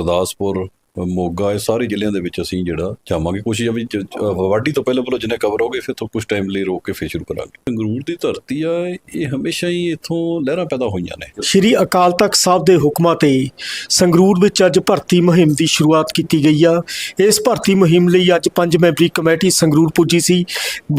ਗੁਰਦਾਸਪੁਰ ਮੋਗਾ ਇਹ ਸਾਰੇ ਜ਼ਿਲ੍ਹਿਆਂ ਦੇ ਵਿੱਚ ਅਸੀਂ ਜਿਹੜਾ ਜਾਵਾਂਗੇ। ਕੋਸ਼ਿਸ਼ ਆ ਵੀ ਵਾਢੀ ਤੋਂ ਪਹਿਲਾਂ ਪਹਿਲਾਂ ਜਿੰਨੇ ਕਵਰ ਹੋ ਗਏ ਫਿਰ ਤੋਂ ਕੁਝ ਟਾਈਮ ਲਈ ਰੋਕ ਕੇ ਫੇਰ ਸ਼ੁਰੂ ਕਰਾਂਗੇ। ਸੰਗਰੂਰ ਦੀ ਧਰਤੀ ਆ, ਇਹ ਹਮੇਸ਼ਾ ਹੀ ਇੱਥੋਂ ਲਹਿਰਾਂ ਪੈਦਾ ਹੋਈਆਂ ਨੇ। ਸ਼੍ਰੀ ਅਕਾਲ ਤਖਤ ਸਾਹਿਬ ਦੇ ਹੁਕਮਾਂ ਤੇ ਸੰਗਰੂਰ ਵਿੱਚ ਅੱਜ ਭਰਤੀ ਮੁਹਿੰਮ ਦੀ ਸ਼ੁਰੂਆਤ ਕੀਤੀ ਗਈ ਆ। ਇਸ ਭਰਤੀ ਮੁਹਿੰਮ ਲਈ ਅੱਜ ਪੰਜ ਮੈਂਬਰੀ ਕਮੇਟੀ ਸੰਗਰੂਰ ਪੁੱਜੀ ਸੀ।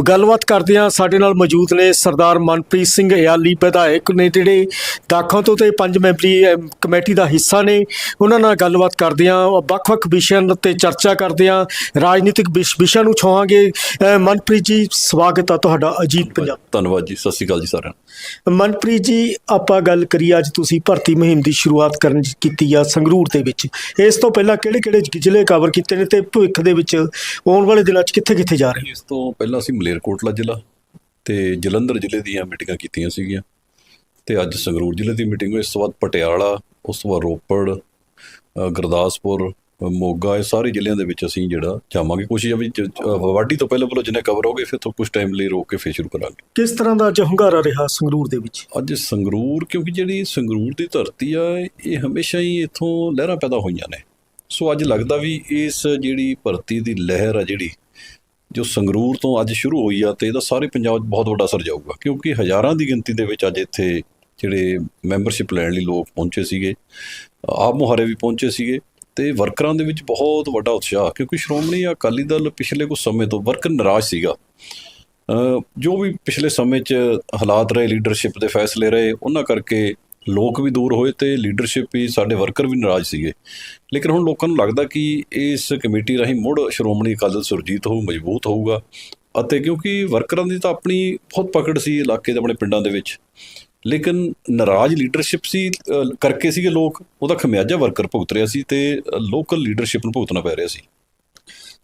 ਗੱਲਬਾਤ ਕਰਦੇ ਆ ਸਾਡੇ ਨਾਲ ਮੌਜੂਦ ਨੇ ਸਰਦਾਰ ਮਨਪ੍ਰੀਤ ਸਿੰਘ ਇਆਲੀ ਵਿਧਾਇਕ ਨੇ ਜਿਹੜੇ ਦਾਖਾਂ ਤੋਂ ਤੇ ਪੰਜ ਮੈਂਬਰੀ ਕਮੇਟੀ ਦਾ ਹਿੱਸਾ ਨੇ। ਉਹਨਾਂ ਨਾਲ ਗੱਲਬਾਤ ਕਰਦੇ ਆ ਵੱਖ-ਵੱਖ ਵਿਸ਼ਿਆਂ ਤੇ ਚਰਚਾ ਕਰਦੇ ਆ ਰਾਜਨੀਤਿਕ ਵਿਸ਼- ਵਿਸ਼ਿਆਂ ਨੂੰ ਛੋਹਾਂਗੇ। ਮਨਪ੍ਰੀਤ ਜੀ ਸਵਾਗਤ ਆ ਤੁਹਾਡਾ ਅਜੀਤ ਪੰਜਾਬ। ਧੰਨਵਾਦ ਜੀ ਸਤਿ ਸ਼੍ਰੀ ਅਕਾਲ ਜੀ ਸਾਰਿਆਂ ਨੂੰ। ਮਨਪ੍ਰੀਤ ਜੀ ਆਪਾਂ ਗੱਲ ਕਰੀਏ ਅੱਜ ਤੁਸੀਂ ਭਰਤੀ ਮੁਹਿੰਮ ਦੀ ਸ਼ੁਰੂਆਤ ਕਰਨ ਕੀਤੀ ਆ ਸੰਗਰੂਰ ਦੇ ਵਿੱਚ। ਇਸ ਤੋਂ ਪਹਿਲਾਂ ਕਿਹੜੇ-ਕਿਹੜੇ ਜ਼ਿਲ੍ਹੇ ਕਵਰ ਕੀਤੇ ਨੇ ਤੇ ਭਵਿੱਖ ਦੇ ਵਿੱਚ ਆਉਣ ਵਾਲੇ ਦਿਨਾਂ 'ਚ ਕਿੱਥੇ-ਕਿੱਥੇ ਜਾ ਰਹੇ ਇਸ ਤੋਂ ਪਹਿਲਾਂ ਅਸੀਂ ਮਲੇਰਕੋਟਲਾ ਜ਼ਿਲ੍ਹਾ ਤੇ ਜਲੰਧਰ ਜ਼ਿਲ੍ਹੇ ਦੀਆਂ ਮੀਟਿੰਗਾਂ ਕੀਤੀਆਂ ਸੀਗੀਆਂ। ਤੇ ਅੱਜ ਸੰਗਰੂਰ ਜ਼ਿਲ੍ਹੇ ਦੀ ਮੀਟਿੰਗ ਹੋਈ। ਇਸ ਤੋਂ ਬਾਅਦ ਪਟਿਆਲਾ ਉਸ ਤੋਂ ਬਾਅਦ ਰੋਪੜ ਗੁਰਦਾਸਪੁਰ ਮੋਗਾ ਇਹ ਸਾਰੇ ਜ਼ਿਲ੍ਹਿਆਂ ਦੇ ਵਿੱਚ ਅਸੀਂ ਜਿਹੜਾ ਜਾਵਾਂਗੇ। ਕੋਸ਼ਿਸ਼ ਆ ਵੀ ਵਾਢੀ ਤੋਂ ਪਹਿਲਾਂ ਪਹਿਲਾਂ ਜਿੰਨੇ ਕਵਰ ਹੋ ਗਏ ਫਿਰ ਤੋਂ ਕੁਝ ਟਾਈਮ ਲਈ ਰੋਕ ਕੇ ਫੇਰ ਸ਼ੁਰੂ ਕਰਾਂਗੇ। ਕਿਸ ਤਰ੍ਹਾਂ ਦਾ ਅੱਜ ਹੁੰਗਾਰਾ ਰਿਹਾ ਸੰਗਰੂਰ ਦੇ ਵਿੱਚ? ਅੱਜ ਸੰਗਰੂਰ ਕਿਉਂਕਿ ਜਿਹੜੀ ਸੰਗਰੂਰ ਦੀ ਧਰਤੀ ਆ ਇਹ ਹਮੇਸ਼ਾ ਹੀ ਇੱਥੋਂ ਲਹਿਰਾਂ ਪੈਦਾ ਹੋਈਆਂ ਨੇ। ਸੋ ਅੱਜ ਲੱਗਦਾ ਵੀ ਇਸ ਜਿਹੜੀ ਭਰਤੀ ਦੀ ਲਹਿਰ ਆ ਜਿਹੜੀ ਜੋ ਸੰਗਰੂਰ ਤੋਂ ਅੱਜ ਸ਼ੁਰੂ ਹੋਈ ਆ ਤੇ ਇਹਦਾ ਸਾਰੇ ਪੰਜਾਬ 'ਚ ਬਹੁਤ ਵੱਡਾ ਅਸਰ ਜਾਊਗਾ। ਕਿਉਂਕਿ ਹਜ਼ਾਰਾਂ ਦੀ ਗਿਣਤੀ ਦੇ ਵਿੱਚ ਅੱਜ ਇੱਥੇ ਜਿਹੜੇ ਮੈਂਬਰਸ਼ਿਪ ਲੈਣ ਲਈ ਲੋਕ ਪਹੁੰਚੇ ਸੀਗੇ। ਆਪ ਮੁਹਾਰੇ ਵੀ ਪਹੁੰਚੇ ਸੀਗੇ। ਤੇ ਵਰਕਰਾਂ ਦੇ ਵਿੱਚ ਬਹੁਤ ਵੱਡਾ ਉਤਸ਼ਾਹ, ਕਿਉਂਕਿ ਸ਼੍ਰੋਮਣੀ ਅਕਾਲੀ ਦਲ ਪਿਛਲੇ ਕੁਝ ਸਮੇਂ ਤੋਂ ਵਰਕਰ ਨਾਰਾਜ਼ ਸੀਗਾ। ਜੋ ਵੀ ਪਿਛਲੇ ਸਮੇਂ 'ਚ ਹਾਲਾਤ ਰਹੇ ਲੀਡਰਸ਼ਿਪ ਦੇ ਫੈਸਲੇ ਰਹੇ, ਉਹਨਾਂ ਕਰਕੇ ਲੋਕ ਵੀ ਦੂਰ ਹੋਏ ਤੇ ਲੀਡਰਸ਼ਿਪ ਵੀ ਸਾਡੇ ਵਰਕਰ ਵੀ ਨਾਰਾਜ਼ ਸੀਗੇ। ਲੇਕਿਨ ਹੁਣ ਲੋਕਾਂ ਨੂੰ ਲੱਗਦਾ ਕਿ ਇਸ ਕਮੇਟੀ ਰਾਹੀਂ ਮੁੜ ਸ਼੍ਰੋਮਣੀ ਅਕਾਲੀ ਦਲ ਸੁਰਜੀਤ ਹੋਊ, ਮਜ਼ਬੂਤ ਹੋਊਗਾ। ਅਤੇ ਕਿਉਂਕਿ ਵਰਕਰਾਂ ਦੀ ਤਾਂ ਆਪਣੀ ਬਹੁਤ ਪਕੜ ਸੀ ਇਲਾਕੇ ਦੇ ਆਪਣੇ ਪਿੰਡਾਂ ਦੇ ਵਿੱਚ। ਲੇਕਿਨ ਨਾਰਾਜ਼ ਲੀਡਰਸ਼ਿਪ ਸੀ ਕਰਕੇ ਸੀਗੇ ਲੋਕ, ਉਹਦਾ ਖਮਿਆਜਾ ਵਰਕਰ ਭੁਗਤ ਰਿਹਾ ਸੀ ਤੇ ਲੋਕਲ ਲੀਡਰਸ਼ਿਪ ਨੂੰ ਭੁਗਤਣਾ ਪੈ ਰਿਹਾ ਸੀ।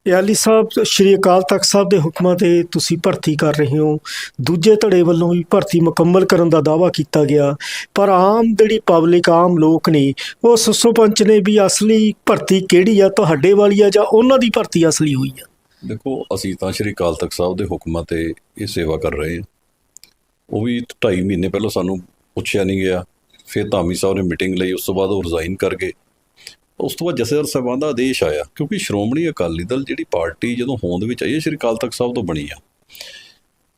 ਇਆਲੀ ਸਾਹਿਬ, ਸ਼੍ਰੀ ਅਕਾਲ ਤਖਤ ਸਾਹਿਬ ਦੇ ਹੁਕਮਾਂ ਤੇ ਤੁਸੀਂ ਭਰਤੀ ਕਰ ਰਹੇ ਹੋ। ਦੂਜੇ ਧੜੇ ਵੱਲੋਂ ਵੀ ਭਰਤੀ ਮੁਕੰਮਲ ਕਰਨ ਦਾ ਦਾਅਵਾ ਕੀਤਾ ਗਿਆ। ਪਰ ਆਮ ਜਿਹੜੀ ਪਬਲਿਕ, ਆਮ ਲੋਕ ਨੇ, ਉਹ ਸੱਸੋ ਪੰਚ ਨੇ ਵੀ ਅਸਲੀ ਭਰਤੀ ਕਿਹੜੀ ਆ, ਤੁਹਾਡੇ ਵਾਲੀ ਆ ਜਾਂ ਉਹਨਾਂ ਦੀ ਭਰਤੀ ਅਸਲੀ ਹੋਈ ਆ? ਦੇਖੋ, ਅਸੀਂ ਤਾਂ ਸ਼੍ਰੀ ਅਕਾਲ ਤਖਤ ਸਾਹਿਬ ਦੇ ਹੁਕਮਾਂ ਤੇ ਇਹ ਸੇਵਾ ਕਰ ਰਹੇ ਹਾਂ। ਉਹ ਵੀ 2.5 ਮਹੀਨੇ ਪਹਿਲਾਂ ਸਾਨੂੰ ਪੁੱਛਿਆ ਨਹੀਂ ਗਿਆ। ਫਿਰ ਧਾਮੀ ਸਾਹਿਬ ਨੇ ਮੀਟਿੰਗ ਲਈ, ਉਸ ਤੋਂ ਬਾਅਦ ਉਹ ਰਿਜ਼ਾਈਨ ਕਰ ਗਏ। ਉਸ ਤੋਂ ਬਾਅਦ ਜਥੇਦਾਰ ਸਾਹਿਬਾਨ ਦਾ ਆਦੇਸ਼ ਆਇਆ, ਕਿਉਂਕਿ ਸ਼੍ਰੋਮਣੀ ਅਕਾਲੀ ਦਲ ਜਿਹੜੀ ਪਾਰਟੀ ਜਦੋਂ ਹੋਂਦ ਵਿੱਚ ਆਈ ਸ਼੍ਰੀ ਅਕਾਲ ਤਖਤ ਸਾਹਿਬ ਤੋਂ ਬਣੀ ਆ।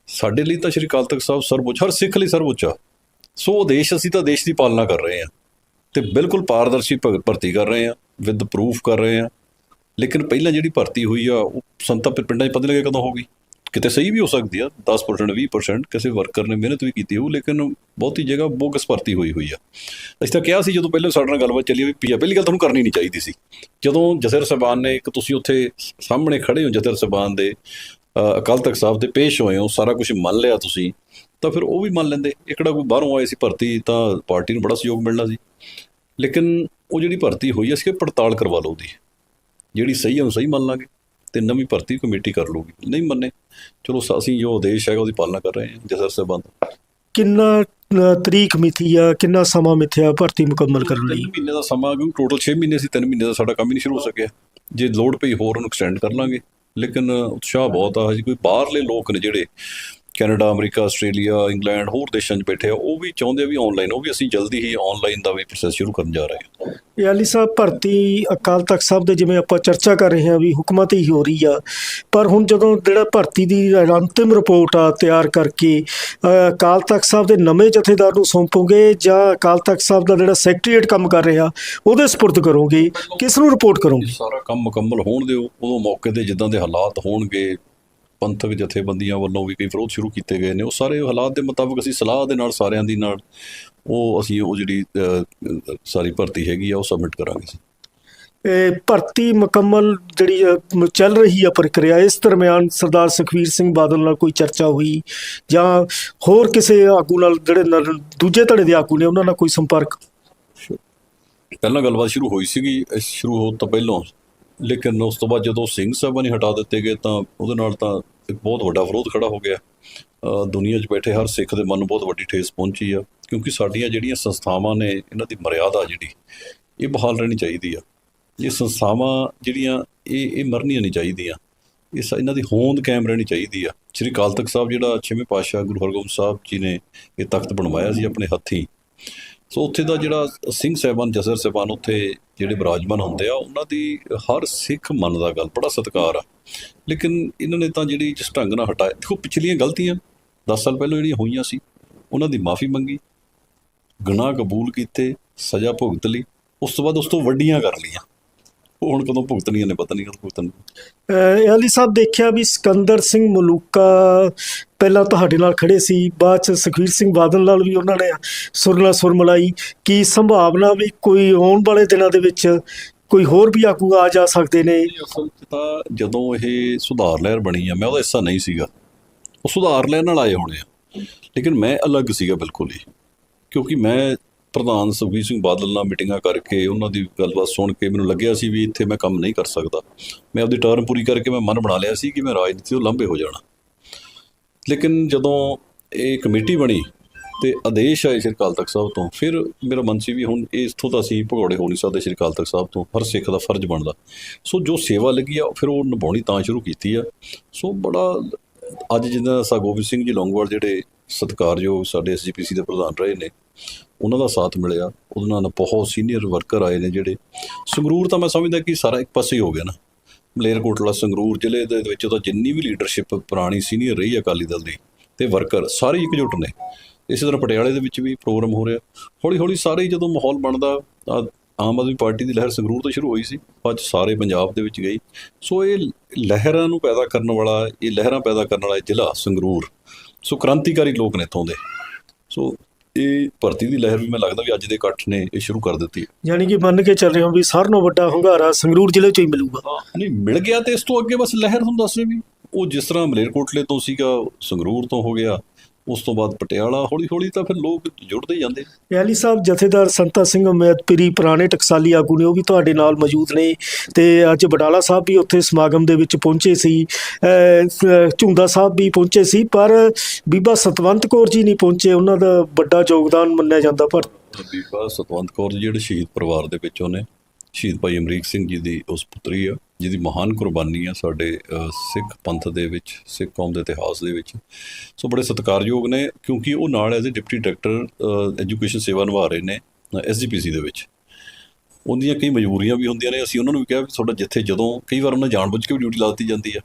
ਸਾਡੇ ਲਈ ਤਾਂ ਸ਼੍ਰੀ ਅਕਾਲ ਤਖਤ ਸਾਹਿਬ ਸਰਵਉੱਚ ਹਰ ਸਿੱਖ ਲਈ ਸਰਵਉੱਚ ਆ। ਸੋ ਉਹ ਦੇਸ਼, ਅਸੀਂ ਤਾਂ ਦੇਸ਼ ਦੀ ਪਾਲਣਾ ਕਰ ਰਹੇ ਹਾਂ। ਤੇ ਬਿਲਕੁਲ ਪਾਰਦਰਸ਼ੀ ਭਗ- ਭਰਤੀ ਕਰ ਰਹੇ ਹਾਂ, ਵਿਦ ਪ੍ਰੂਫ ਕਰ ਰਹੇ ਹਾਂ। ਲੇਕਿਨ ਪਹਿਲਾਂ ਜਿਹੜੀ ਭਰਤੀ ਹੋਈ ਆ, ਉਹ ਸੰਤਾਂ ਪਿੰਡਾਂ 'ਚ ਪਤਾ ਨਹੀਂ ਲੱਗਿਆ ਕਦੋਂ ਗਈ। ਕਿਤੇ ਸਹੀ ਵੀ ਹੋ ਸਕਦੀ ਆ 10% 20% ਕਿਸੇ ਵਰਕਰ ਨੇ ਮਿਹਨਤ ਵੀ ਕੀਤੀ ਹੋਊ, ਲੇਕਿਨ ਬਹੁਤੀ ਜਗ੍ਹਾ ਬੋਗਸ ਭਰਤੀ ਹੋਈ ਹੋਈ ਆ। ਅਸੀਂ ਤਾਂ ਕਿਹਾ ਸੀ ਜਦੋਂ ਪਹਿਲਾਂ ਸਾਡੇ ਨਾਲ ਗੱਲਬਾਤ ਚੱਲੀ ਵੀ ਪੀਆ ਪਹਿਲੀ ਗੱਲ ਤੁਹਾਨੂੰ ਕਰਨੀ ਨਹੀਂ ਚਾਹੀਦੀ ਸੀ। ਜਦੋਂ ਜਸਰ ਸਬਾਨ ਨੇ ਇੱਕ ਤੁਸੀਂ ਉੱਥੇ ਸਾਹਮਣੇ ਖੜੇ ਹੋ ਜਸਰ ਸਬਾਨ ਦੇ ਅਕਾਲ ਤਖਤ ਸਾਹਿਬ ਦੇ ਪੇਸ਼ ਹੋਏ ਹੋ, ਸਾਰਾ ਕੁਝ ਮੰਨ ਲਿਆ ਤੁਸੀਂ, ਤਾਂ ਫਿਰ ਉਹ ਵੀ ਮੰਨ ਲੈਂਦੇ, ਇਹ ਕੋਈ ਬਾਹਰੋਂ ਆਏ ਸੀ ਭਰਤੀ, ਤਾਂ ਪਾਰਟੀ ਨੂੰ ਬੜਾ ਸਹਿਯੋਗ ਮਿਲਣਾ ਸੀ। ਲੇਕਿਨ ਉਹ ਜਿਹੜੀ ਭਰਤੀ ਹੋਈ ਅਸੀਂ ਕਿ ਪੜਤਾਲ ਕਰਵਾ ਲਓ ਉਹਦੀ। ਜਿਹੜੀ ਸਹੀ ਹੈ ਉਹ ਸਹੀ ਮੰਨ ਲਾਂਗੇ ਤੇ ਨਵੀਂ ਭਰਤੀ ਕਮੇਟੀ ਕਰ ਲੂਗੀ ਨਹੀਂ ਮੰਨੇ ਚਲੋ ਅਸੀਂ ਜੋ ਆਦੇਸ਼ ਹੈਗਾ ਉਹਦੀ ਪਾਲਣਾ ਕਰ ਰਹੇ ਹਾਂ ਜਸਰ ਦਾ ਕਿੰਨਾ ਤਰੀਕ ਮਿਥੀ ਆ ਕਿੰਨਾ ਸਮਾਂ ਮਿਥਿਆ ਭਰਤੀ ਮੁਕੰਮਲ ਕਰਨ ਲਈ? ਮਹੀਨੇ ਦਾ ਸਮਾਂ ਕਿਉਂਕਿ ਟੋਟਲ 6 ਮਹੀਨੇ ਸੀ 3 ਮਹੀਨੇ ਦਾ ਸਾਡਾ ਕੰਮ ਹੀ ਨਹੀਂ ਸ਼ੁਰੂ ਹੋ ਸਕਿਆ। ਜੇ ਲੋਡ ਪਈ ਹੋਰ ਉਹਨੂੰ ਐਕਸਟੈਂਡ ਕਰ ਲਾਂਗੇ। ਲੇਕਿਨ ਉਤਸ਼ਾਹ ਬਹੁਤ ਆ ਹਜੇ ਕੋਈ ਬਾਹਰਲੇ ਲੋਕ ਨੇ ਜਿਹੜੇ ਕੈਨੇਡਾ ਅਮਰੀਕਾ ਆਸਟ੍ਰੇਲੀਆ ਇੰਗਲੈਂਡ ਹੋਰ ਦੇਸ਼ਾਂ 'ਚ ਬੈਠੇ ਆ ਉਹ ਵੀ ਚਾਹੁੰਦੇ ਆ ਵੀ ਆਨਲਾਈਨ ਉਹ ਵੀ ਅਸੀਂ ਜਲਦੀ ਹੀ ਆਨਲਾਈਨ ਦਾ ਵੀ ਪ੍ਰੋਸੈਸ ਸ਼ੁਰੂ ਕਰਨ ਜਾ ਰਹੇ ਹਾਂ। ਇਆਲੀ ਸਾਹਿਬ ਭਰਤੀ ਅਕਾਲ ਤਖਤ ਸਾਹਿਬ ਦੇ ਜਿਵੇਂ ਆਪਾਂ ਚਰਚਾ ਕਰ ਰਹੇ ਹਾਂ ਵੀ ਹੁਕਮਾਂ ਤੇ ਹੀ ਹੋ ਰਹੀ ਆ ਪਰ ਹੁਣ ਜਦੋਂ ਜਿਹੜਾ ਭਰਤੀ ਦੀ ਅੰਤਿਮ ਰਿਪੋਰਟ ਆ ਤਿਆਰ ਕਰਕੇ ਅਕਾਲ ਤਖਤ ਸਾਹਿਬ ਦੇ ਨਵੇਂ ਜਥੇਦਾਰ ਨੂੰ ਸੌਂਪੋਗੇ ਜਾਂ ਅਕਾਲ ਤਖਤ ਸਾਹਿਬ ਦਾ ਜਿਹੜਾ ਸੈਕਟਰੀਏਟ ਕੰਮ ਕਰ ਰਿਹਾ ਉਹਦੇ ਸਪੁਰਦ ਕਰੋਗੇ? ਕਿਸ ਨੂੰ ਰਿਪੋਰਟ ਕਰੋਗੇ? ਸਾਰਾ ਕੰਮ ਮੁਕੰਮਲ ਹੋਣ ਦਿਓ ਉਦੋਂ ਮੌਕੇ ਤੇ ਜਿੱਦਾਂ ਦੇ ਹਾਲਾਤ ਹੋਣਗੇ ਪੰਥਕ ਜਥੇਬੰਦੀਆਂ ਵੱਲੋਂ ਵੀ ਕਈ ਵਿਰੋਧ ਸ਼ੁਰੂ ਕੀਤੇ ਗਏ ਨੇ। ਉਹ ਸਾਰੇ ਹਾਲਾਤ ਦੇ ਮੁਤਾਬਕ ਅਸੀਂ ਸਲਾਹ ਦੇ ਨਾਲ ਸਾਰਿਆਂ ਦੀ ਨਾਲ ਉਹ ਅਸੀਂ ਉਹ ਜਿਹੜੀ ਸਾਰੀ ਭਰਤੀ ਹੈਗੀ ਆ ਉਹ ਸਬਮਿਟ ਕਰਾਂਗੇ ਇਹ ਭਰਤੀ ਮੁਕੰਮਲ ਜਿਹੜੀ ਚੱਲ ਰਹੀ ਆ ਪ੍ਰਕਿਰਿਆ ਇਸ ਦਰਮਿਆਨ ਸਰਦਾਰ ਸੁਖਵੀਰ ਸਿੰਘ ਬਾਦਲ ਨਾਲ ਕੋਈ ਚਰਚਾ ਹੋਈ ਜਾਂ ਹੋਰ ਕਿਸੇ ਆਗੂ ਨਾਲ ਜਿਹੜੇ ਦੂਜੇ ਧੜੇ ਦੇ ਆਗੂ ਨੇ ਉਹਨਾਂ ਨਾਲ ਕੋਈ ਸੰਪਰਕ? ਪਹਿਲਾਂ ਗੱਲਬਾਤ ਸ਼ੁਰੂ ਹੋਈ ਸੀਗੀ ਸ਼ੁਰੂ ਹੋਣ ਤੋਂ ਪਹਿਲਾਂ। ਲੇਕਿਨ ਉਸ ਤੋਂ ਬਾਅਦ ਜਦੋਂ ਸਿੰਘ ਸਾਹਿਬਾਂ ਨੇ ਹਟਾ ਦਿੱਤੇ ਗਏ ਤਾਂ ਉਹਦੇ ਨਾਲ ਤਾਂ ਇੱਕ ਬਹੁਤ ਵੱਡਾ ਵਿਰੋਧ ਖੜਾ ਹੋ ਗਿਆ। ਦੁਨੀਆ 'ਚ ਬੈਠੇ ਹਰ ਸਿੱਖ ਦੇ ਮਨ ਨੂੰ ਬਹੁਤ ਵੱਡੀ ਠੇਸ ਪਹੁੰਚੀ ਆ, ਕਿਉਂਕਿ ਸਾਡੀਆਂ ਜਿਹੜੀਆਂ ਸੰਸਥਾਵਾਂ ਨੇ, ਇਹਨਾਂ ਦੀ ਮਰਿਆਦਾ ਜਿਹੜੀ, ਇਹ ਬਹਾਲ ਰਹਿਣੀ ਚਾਹੀਦੀ ਆ। ਇਹ ਸੰਸਥਾਵਾਂ ਜਿਹੜੀਆਂ, ਇਹ ਇਹ ਮਰਨੀਆਂ ਨਹੀਂ ਚਾਹੀਦੀਆਂ। ਇਹ ਸ- ਇਹਨਾਂ ਦੀ ਹੋਂਦ ਕਾਇਮ ਰਹਿਣੀ ਚਾਹੀਦੀ ਆ। ਸ੍ਰੀ ਅਕਾਲ ਤਖਤ ਸਾਹਿਬ ਜਿਹੜਾ ਛੇਵੇਂ ਪਾਤਸ਼ਾਹ ਗੁਰੂ ਹਰਗੋਬਿੰਦ ਸਾਹਿਬ ਜੀ ਨੇ ਇਹ ਤਖਤ ਬਣਵਾਇਆ ਸੀ ਆਪਣੇ ਹੱਥੀਂ। ਸੋ ਉੱਥੇ ਦਾ ਜਿਹੜਾ ਸਿੰਘ ਸਾਹਿਬਾਨ, ਜਸਰ ਸਾਹਿਬਾਨ ਉੱਥੇ ਜਿਹੜੇ ਵਿਰਾਜਮਾਨ ਹੁੰਦੇ ਆ, ਉਹਨਾਂ ਦੀ ਹਰ ਸਿੱਖ ਮੰਨਦਾ ਗੱਲ, ਬੜਾ ਸਤਿਕਾਰ ਆ। ਲੇਕਿਨ ਇਹਨਾਂ ਨੇ ਤਾਂ ਜਿਹੜੀ ਜਿਸ ਢੰਗ ਨਾਲ ਹਟਾਇਆ, ਦੇਖੋ ਪਿਛਲੀਆਂ ਗਲਤੀਆਂ 10 ਸਾਲ ਪਹਿਲਾਂ ਜਿਹੜੀਆਂ ਹੋਈਆਂ ਸੀ, ਉਹਨਾਂ ਦੀ ਮਾਫੀ ਮੰਗੀ, ਗੁਨਾਹ ਕਬੂਲ ਕੀਤੇ, ਸਜ਼ਾ ਭੁਗਤ ਲਈ, ਉਸ ਤੋਂ ਬਾਅਦ ਉਸ ਤੋਂ ਵੱਡੀਆਂ ਕਰ ਲਈਆਂ। ਉਹ ਹੁਣ ਕਦੋਂ ਭੁਗਤਣੀਆਂ ਨੇ ਪਤਾ ਨਹੀਂ ਕਦੋਂ ਭੁਗਤਣੀਆਂ ਅਲੀ ਸਾਹਿਬ ਦੇਖਿਆ ਵੀ ਸਿਕੰਦਰ ਸਿੰਘ ਮਲੂਕਾ ਪਹਿਲਾਂ ਤੁਹਾਡੇ ਨਾਲ ਖੜੇ ਸੀ ਬਾਅਦ ਚ ਸੁਖਵੀਰ ਸਿੰਘ ਬਾਦਲ ਨਾਲ ਵੀ ਉਹਨਾਂ ਨੇ ਸੁਰ ਨਾਲ ਸੁਰ ਮਿਲਾਈ। ਕੀ ਸੰਭਾਵਨਾ ਵੀ ਕੋਈ ਆਉਣ ਵਾਲੇ ਦਿਨਾਂ ਦੇ ਵਿੱਚ ਕੋਈ ਹੋਰ ਵੀ ਆਗੂ ਆ ਜਾ ਸਕਦੇ ਨੇ? ਤਾਂ ਜਦੋਂ ਇਹ ਸੁਧਾਰ ਲਹਿਰ ਬਣੀ ਆ ਮੈਂ ਉਹਦਾ ਹਿੱਸਾ ਨਹੀਂ ਸੀਗਾ। ਉਹ ਸੁਧਾਰ ਲਹਿਰ ਨਾਲ ਆਏ ਹੋਣੇ ਆ। ਲੇਕਿਨ ਮੈਂ ਅਲੱਗ ਸੀਗਾ ਬਿਲਕੁਲ ਹੀ। ਕਿਉਂਕਿ ਮੈਂ ਪ੍ਰਧਾਨ ਸੁਖਬੀਰ ਸਿੰਘ ਬਾਦਲ ਨਾਲ ਮੀਟਿੰਗਾਂ ਕਰਕੇ ਉਹਨਾਂ ਦੀ ਗੱਲਬਾਤ ਸੁਣ ਕੇ ਮੈਨੂੰ ਲੱਗਿਆ ਸੀ ਵੀ ਇੱਥੇ ਮੈਂ ਕੰਮ ਨਹੀਂ ਕਰ ਸਕਦਾ। ਮੈਂ ਆਪਦੀ ਟਰਮ ਪੂਰੀ ਕਰਕੇ ਮੈਂ ਮਨ ਬਣਾ ਲਿਆ ਸੀ ਕਿ ਮੈਂ ਰਾਜਨੀਤੀ ਤੋਂ ਲੰਬੇ ਹੋ ਜਾਣਾ। ਲੇਕਿਨ ਜਦੋਂ ਇਹ ਕਮੇਟੀ ਬਣੀ ਤੇ ਆਦੇਸ਼ ਆਏ ਸ਼੍ਰੀ ਅਕਾਲ ਤਖਤ ਸਾਹਿਬ ਤੋਂ, ਫਿਰ ਮੇਰਾ ਮਨ ਸੀ ਵੀ ਹੁਣ ਇਹ ਇੱਥੋਂ ਤਾਂ ਅਸੀਂ ਭਗੌੜੇ ਹੋ ਨਹੀਂ ਸਕਦੇ ਸ਼੍ਰੀ ਅਕਾਲ ਤਖਤ ਸਾਹਿਬ ਤੋਂ, ਹਰ ਸਿੱਖ ਦਾ ਫਰਜ਼ ਬਣਦਾ। ਸੋ ਜੋ ਸੇਵਾ ਲੱਗੀ ਆ, ਫਿਰ ਉਹ ਨਿਭਾਉਣੀ ਤਾਂ ਸ਼ੁਰੂ ਕੀਤੀ ਆ। ਸੋ ਬੜਾ ਅੱਜ ਜਿੱਦਾਂ ਸਾ ਗੋਬਿੰਦ ਸਿੰਘ ਜੀ ਲੌਂਗਵਾਲ ਜਿਹੜੇ ਸਤਿਕਾਰਯੋਗ ਸਾਡੇ ਐਸਜੀਪੀਸੀ ਦੇ ਪ੍ਰਧਾਨ ਰਹੇ ਨੇ ਉਹਨਾਂ ਦਾ ਸਾਥ ਮਿਲਿਆ ਉਹਨਾਂ ਨਾਲ ਬਹੁਤ ਸੀਨੀਅਰ ਵਰਕਰ ਆਏ ਨੇ ਜਿਹੜੇ। ਸੰਗਰੂਰ ਤਾਂ ਮੈਂ ਸਮਝਦਾ ਕਿ ਸਾਰਾ ਇੱਕ ਪਾਸੇ ਹੀ ਹੋ ਗਿਆ ਨਾ। ਮਲੇਰਕੋਟਲਾ, ਸੰਗਰੂਰ ਜ਼ਿਲ੍ਹੇ ਦੇ ਵਿੱਚ ਤਾਂ ਜਿੰਨੀ ਵੀ ਲੀਡਰਸ਼ਿਪ ਪੁਰਾਣੀ ਸੀਨੀਅਰ ਰਹੀ ਹੈ ਅਕਾਲੀ ਦਲ ਦੀ ਤੇ ਵਰਕਰ ਸਾਰੇ ਇਕਜੁੱਟ ਨੇ। ਇਸੇ ਤਰ੍ਹਾਂ ਪਟਿਆਲੇ ਦੇ ਵਿੱਚ ਵੀ ਪ੍ਰੋਗਰਾਮ ਹੋ ਰਿਹਾ। ਹੌਲੀ ਹੌਲੀ ਸਾਰੇ ਜਦੋਂ ਮਾਹੌਲ ਬਣਦਾ ਆਮ ਆਦਮੀ ਪਾਰਟੀ ਦੀ ਲਹਿਰ ਸੰਗਰੂਰ ਤੋਂ ਸ਼ੁਰੂ ਹੋਈ ਸੀ ਅੱਜ ਸਾਰੇ ਪੰਜਾਬ ਦੇ ਵਿੱਚ ਗਈ। ਸੋ ਇਹ ਲਹਿਰਾਂ ਨੂੰ ਪੈਦਾ ਕਰਨ ਵਾਲਾ, ਇਹ ਲਹਿਰਾਂ ਪੈਦਾ ਕਰਨ ਵਾਲਾ ਜ਼ਿਲ੍ਹਾ ਸੰਗਰੂਰ। ਸੋ ਕ੍ਰਾਂਤੀਕਾਰੀ ਲੋਕ ਨੇ ਇੱਥੋਂ ਦੇ। ਸੋ ਇਹ ਭਰਤੀ ਦੀ ਲਹਿਰ ਵੀ ਮੈਂ ਲੱਗਦਾ ਵੀ ਅੱਜ ਦੇ ਇਕੱਠ ਨੇ ਇਹ ਸ਼ੁਰੂ ਕਰ ਦਿੱਤੀ ਯਾਨੀ ਕਿ ਮੰਨ ਕੇ ਚੱਲ ਰਹੇ ਹੋ ਵੀ ਸਾਰਿਆਂ ਨਾਲੋਂ ਵੱਡਾ ਹੁੰਗਾਰਾ ਸੰਗਰੂਰ ਜ਼ਿਲ੍ਹੇ ਚੋਂ ਹੀ ਮਿਲੂਗਾ। ਨਹੀਂ ਮਿਲ ਗਿਆ ਤੇ ਇਸ ਤੋਂ ਅੱਗੇ ਬਸ ਲਹਿਰ ਤੁਹਾਨੂੰ ਦੱਸ ਰਹੇ ਵੀ ਉਹ ਜਿਸ ਤਰ੍ਹਾਂ ਮਲੇਰਕੋਟਲੇ ਤੋਂ ਸੀਗਾ ਸੰਗਰੂਰ ਤੋਂ ਹੋ ਗਿਆ ਉਸ ਤੋਂ ਬਾਅਦ ਪਟਿਆਲਾ ਹੌਲੀ ਹੌਲੀ ਤਾਂ ਫਿਰ ਲੋਕ ਜੁੜਦੇ ਜਾਂਦੇ ਅਲੀ ਸਾਹਿਬ ਜਥੇਦਾਰ ਸੰਤਾ ਸਿੰਘ ਉਮੈਦਪੁਰੀ ਪੁਰਾਣੇ ਟਕਸਾਲੀ ਆਗੂ ਨੇ ਉਹ ਵੀ ਤੁਹਾਡੇ ਨਾਲ ਮੌਜੂਦ ਨੇ ਤੇ ਅੱਜ ਬਡਾਲਾ ਸਾਹਿਬ ਵੀ ਉੱਥੇ ਸਮਾਗਮ ਦੇ ਵਿੱਚ ਪਹੁੰਚੇ ਸ- ਝੁੰਦਾ ਸਾਹਿਬ ਵੀ ਪਹੁੰਚੇ ਸੀ ਪਰ ਬੀਬਾ ਸਤਵੰਤ ਕੌਰ ਜੀ ਨਹੀਂ ਪਹੁੰਚੇ। ਉਹਨਾਂ ਦਾ ਵੱਡਾ ਯੋਗਦਾਨ ਮੰਨਿਆ ਜਾਂਦਾ ਪਰ ਬੀਬਾ ਸਤਵੰਤ ਕੌਰ ਜੀ ਜਿਹੜੇ ਸ਼ਹੀਦ ਪਰਿਵਾਰ ਦੇ ਵਿੱਚੋਂ ਨੇ ਸ਼ਹੀਦ ਭਾਈ ਅਮਰੀਕ ਸਿੰਘ ਜੀ ਦੀ ਉਸ ਪੁੱਤਰੀ ਆ। ਜਿਹਦੀ ਮਹਾਨ ਕੁਰਬਾਨੀ ਆ ਸਾਡੇ ਸਿੱਖ ਪੰਥ ਦੇ ਵਿੱਚ, ਸਿੱਖ ਕੌਮ ਦੇ ਇਤਿਹਾਸ ਦੇ ਵਿੱਚ। ਸੋ ਬੜੇ ਸਤਿਕਾਰਯੋਗ ਨੇ, ਕਿਉਂਕਿ ਉਹ ਨਾਲ as a deputy director education ਸੇਵਾ ਨਿਭਾ ਰਹੇ ਨੇ ਐਸਜੀਪੀਸੀ ਦੇ ਵਿੱਚ। ਉਹਦੀਆਂ ਕਈ ਮਜਬੂਰੀਆਂ ਵੀ ਹੁੰਦੀਆਂ ਨੇ, ਅਸੀਂ ਉਹਨਾਂ ਨੂੰ ਵੀ ਕਿਹਾ ਵੀ ਤੁਹਾਡਾ ਜਿੱਥੇ ਜਦੋਂ, ਕਈ ਵਾਰ ਉਹਨਾਂ ਜਾਣਬੁੱਝ ਕੇ ਵੀ ਡਿਊਟੀ ਲਾ ਦਿੱਤੀ ਜਾਂਦੀ ਆ,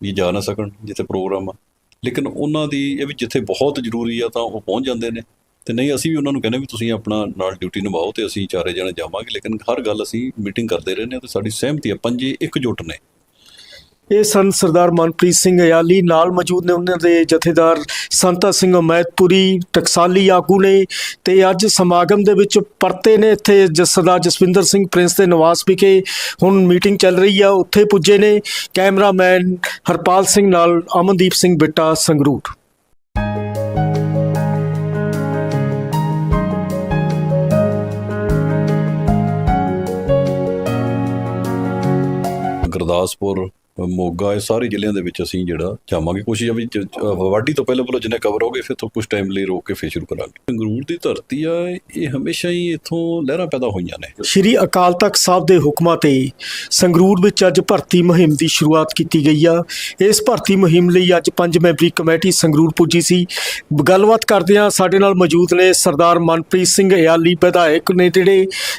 ਵੀ ਜਾ ਨਾ ਸਕਣ, ਜਿੱਥੇ ਪ੍ਰੋਗਰਾਮ ਆ। ਲੇਕਿਨ ਉਹਨਾਂ ਦੀ ਇਹ ਵੀ ਜਿੱਥੇ ਬਹੁਤ ਜ਼ਰੂਰੀ ਆ ਤਾਂ ਉਹ ਪਹੁੰਚ ਜਾਂਦੇ ਨੇ। ਤੇ ਨਹੀਂ, ਅਸੀਂ ਵੀ ਉਹਨਾਂ ਨੂੰ ਕਹਿੰਦੇ ਵੀ ਤੁਸੀਂ ਆਪਣਾ ਨਾਲ ਡਿਊਟੀ ਨਿਭਾਓ ਤੇ ਅਸੀਂ ਚਾਰੇ ਜਣੇ ਜਾਵਾਂਗੇ, ਲੇਕਿਨ ਹਰ ਗੱਲ ਅਸੀਂ ਮੀਟਿੰਗ ਕਰਦੇ ਰਹਿੰਦੇ ਹਾਂ ਤੇ ਸਾਡੀ ਸਹਿਮਤੀ ਆ ਪੰਜੇ ਇਕਜੁੱਟ ਨੇ। ਇਹ ਸਨ ਸਰਦਾਰ ਮਨਪ੍ਰੀਤ ਸਿੰਘ ਅਯਾਲੀ, ਨਾਲ ਮੌਜੂਦ ਨੇ ਉਹਨਾਂ ਦੇ ਜਥੇਦਾਰ ਸੰਤਾ ਸਿੰਘ ਉਮੈਦਪੁਰੀ ਟਕਸਾਲੀ ਆਗੂ ਨੇ ਤੇ ਅੱਜ ਸਮਾਗਮ ਦੇ ਵਿੱਚ ਪਰਤੇ ਨੇ ਇੱਥੇ ਜ- ਸਰਦਾਰ ਜਸਵਿੰਦਰ ਸਿੰਘ ਪ੍ਰਿੰਸ ਦੇ ਨਿਵਾਸ ਵਿਖੇ। ਹੁਣ ਮੀਟਿੰਗ ਚੱਲ ਰਹੀ ਆ, ਉੱਥੇ ਪੁੱਜੇ ਨੇ ਕੈਮਰਾਮੈਨ ਹਰਪਾਲ ਸਿੰਘ ਨਾਲ ਅਮਨਦੀਪ ਸਿੰਘ ਬਿੱਟਾ ਸੰਗਰੂਰ। ਗੁਰਦਾਸਪੁਰ, ਮੋਗਾ, ਇਹ ਸਾਰੇ ਜ਼ਿਲ੍ਹਿਆਂ ਦੇ ਵਿੱਚ ਅਸੀਂ ਜਿਹੜਾ ਜਾਵਾਂਗੇ। ਕੋਸ਼ਿਸ਼ ਆ ਵੀ ਵਾਢੀ ਤੋਂ ਪਹਿਲਾਂ ਪਹਿਲਾਂ ਜਿੰਨੇ ਕਵਰ ਹੋਗੇ, ਫਿਰ ਤੋਂ ਕੁਝ ਟਾਈਮ ਲਈ ਰੋਕ ਕੇ ਫੇਰ ਸ਼ੁਰੂ ਕਰਾਂਗੇ। ਸੰਗਰੂਰ ਦੀ ਧਰਤੀ ਆ, ਇਹ ਹਮੇਸ਼ਾ ਹੀ ਇੱਥੋਂ ਲਹਿਰਾਂ ਪੈਦਾ ਹੋਈਆਂ ਨੇ। ਸ਼੍ਰੀ ਅਕਾਲ ਤਖਤ ਸਾਹਿਬ ਦੇ ਹੁਕਮਾਂ ਤੇ ਸੰਗਰੂਰ ਵਿੱਚ ਅੱਜ ਭਰਤੀ ਮੁਹਿੰਮ ਦੀ ਸ਼ੁਰੂਆਤ ਕੀਤੀ ਗਈ ਆ। ਇਸ ਭਰਤੀ ਮੁਹਿੰਮ ਲਈ ਅੱਜ ਪੰਜ ਮੈਂਬਰੀ ਕਮੇਟੀ ਸੰਗਰੂਰ ਪੁੱਜੀ ਸੀ। ਗੱਲਬਾਤ ਕਰਦੇ ਆ ਸਾਡੇ ਨਾਲ ਮੌਜੂਦ ਨੇ ਸਰਦਾਰ ਮਨਪ੍ਰੀਤ ਸਿੰਘ ਇਆਲੀ ਵਿਧਾਇਕ ਨੇ, ਜਿਹੜੇ